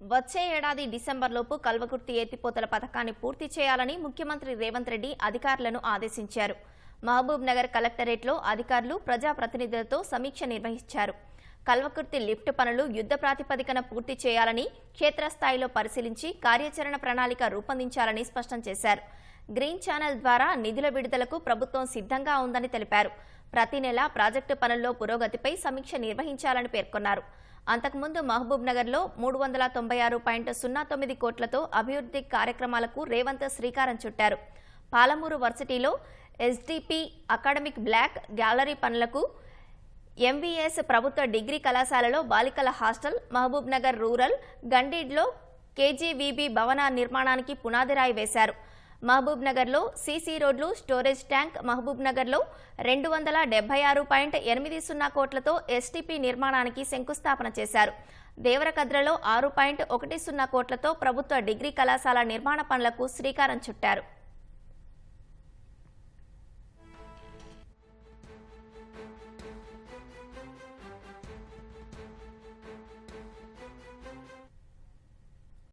వచ్చే ఏడాది డిసెంబర్లోపు కల్వకుర్తి ఎత్తిపోతల పథకాన్ని పూర్తి చేయాలని ముఖ్యమంత్రి రేవంత్ రెడ్డి అధికారులను ఆదేశించారు. మహబూబ్ నగర్ కలెక్టరేట్లో అధికారులు ప్రజాప్రతినిధులతో సమీక్ష నిర్వహించారు. కల్వకుర్తి లిఫ్ట్ పనులు యుద్ధ ప్రాతిపదికన పూర్తి చేయాలని క్షేత్రస్థాయిలో పరిశీలించి కార్యాచరణ ప్రణాళిక రూపొందించాలని స్పష్టం చేశారు. గ్రీన్ ఛానల్ ద్వారా నిధుల విడుదలకు ప్రభుత్వం సిద్ధంగా ఉందని తెలిపారు. ప్రతి నెల ప్రాజెక్టు పనుల్లో పురోగతిపై సమీక్ష నిర్వహించాలని పేర్కొన్నారు. అంతకుముందు మహబూబ్ నగర్లో మూడు వందల తొంభై ఆరు పాయింట్ సున్నా తొమ్మిది కోట్లతో అభివృద్ధి కార్యక్రమాలకు రేవంత్ శ్రీకారం చుట్టారు. పాలమూరు వర్సిటీలో ఎస్డిపి అకాడమిక్ బ్లాక్ గ్యాలరీ పనులకు ఎంవీఎస్ ప్రభుత్వ డిగ్రీ కళాశాలలో బాలికల హాస్టల్ మహబూబ్ నగర్ రూరల్ గండీడ్లో కేజీవీబీ భవన నిర్మాణానికి పునాదిరాయి వేశారు. మహబూబ్ నగర్లో సీసీ రోడ్లు స్టోరేజ్ ట్యాంక్ మహబూబ్ నగర్లో రెండు వందల డెబ్బై ఆరు పాయింట్ ఎనిమిది సున్నా కోట్లతో ఎస్టీపీ నిర్మాణానికి శంకుస్థాపన చేశారు. దేవరకద్రలో ఆరు పాయింట్ ఒకటి సున్నా కోట్లతో ప్రభుత్వ డిగ్రీ కళాశాల నిర్మాణ పనులకు శ్రీకారం చుట్టారు.